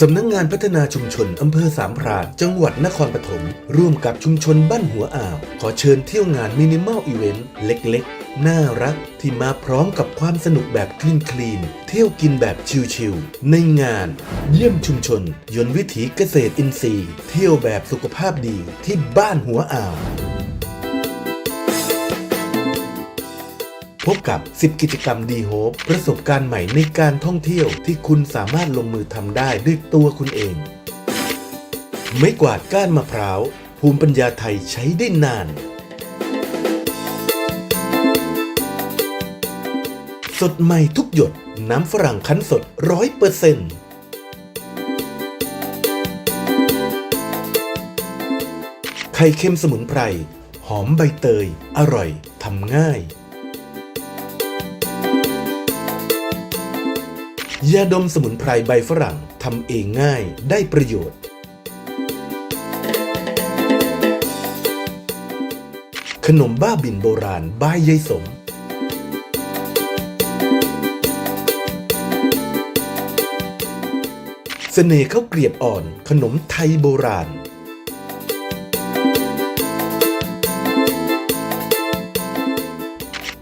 สำนักงงานพัฒนาชุมชนอำเภอสามพรานจังหวัดนครปฐมร่วมกับชุมชนบ้านหัวอ่าว ขอเชิญเที่ยวงานมินิมอลอีเวนต์เล็กๆ น่ารักที่มาพร้อมกับความสนุกแบบคลีนคลีนเที่ยวกินแบบชิลๆในงาน เยี่ยมชุมชน ยนต์วิถีเกษตรอินทรีย์ เที่ยวแบบสุขภาพดีที่บ้านหัวอ่าว พบกับ 10 กิจกรรมดีโฮปประสบการณ์ใหม่ในการท่องเที่ยวที่คุณสามารถลงมือทำได้ด้วยตัวคุณเอง ไม่กวาดก้านมะพร้าว ภูมิปัญญาไทยใช้ได้นาน สดใหม่ทุกหยด น้ำฝรั่งคั้นสดร้อยเปอร์เซ็นต์ไข่เค็มสมุนไพร หอมใบเตย อร่อย ทำง่าย ยาดมสมุนไพรใบฝรั่งทำเองง่ายได้ประโยชน์ ขนมบ้าบินโบราณบายยายสม เสน่ห์ข้าวเกลียบอ่อน ขนมไทยโบราณ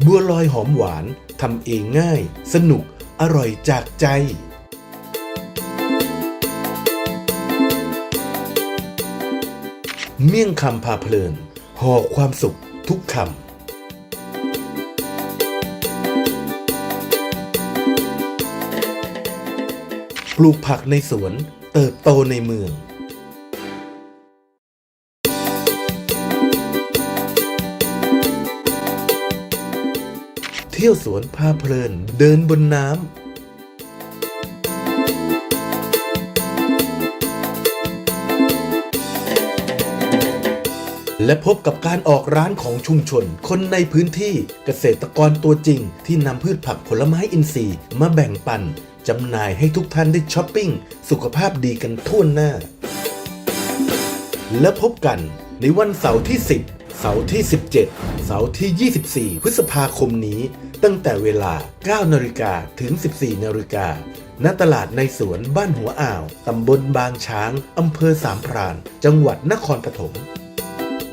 บัวลอยหอมหวานทำเองง่าย สนุก อร่อยจากใจ เมี่ยงคำพาเพลินห่อความสุขทุกคำปลูกผักในสวนเติบโตในเมือง เที่ยวสวนพาเพลิน เดินบนน้ำและพบกับการออกร้านของชุมชน คนในพื้นที่เกษตรกรตัวจริง ที่นำพืชผักผลไม้อินทรีย์ มาแบ่งปันจำหน่ายให้ทุกท่านได้ช้อปปิ้ง สุขภาพดีกันทั่วหน้า และพบกันในวันเสาร์ที่ 10 เสาร์ที่ 17 เสาร์ที่ 24 พฤษภาคมนี้ ตั้งแต่เวลา 9นาฬิกาถึง 14นาฬิกาณตลาดในสวนบ้านหัวอ่าว ตำบลบางช้าง อำเภอสามพราน จังหวัดนครปฐม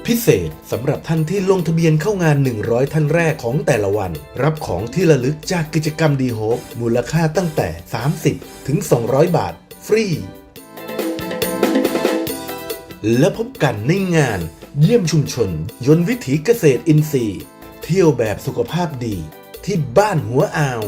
พิเศษสำหรับท่านที่ลงทะเบียนเข้างาน 100 ท่านแรกของแต่ละวัน รับของที่ระลึกจากกิจกรรมดีโฮปมูลค่าตั้งแต่ 30 ถึง 200 บาท ฟรี และพบกันในงาน เยี่ยมชุมชน ยนต์วิถีเกษตรอินทรีย์ เที่ยวแบบสุขภาพดี ที่บ้านหัวอ่าว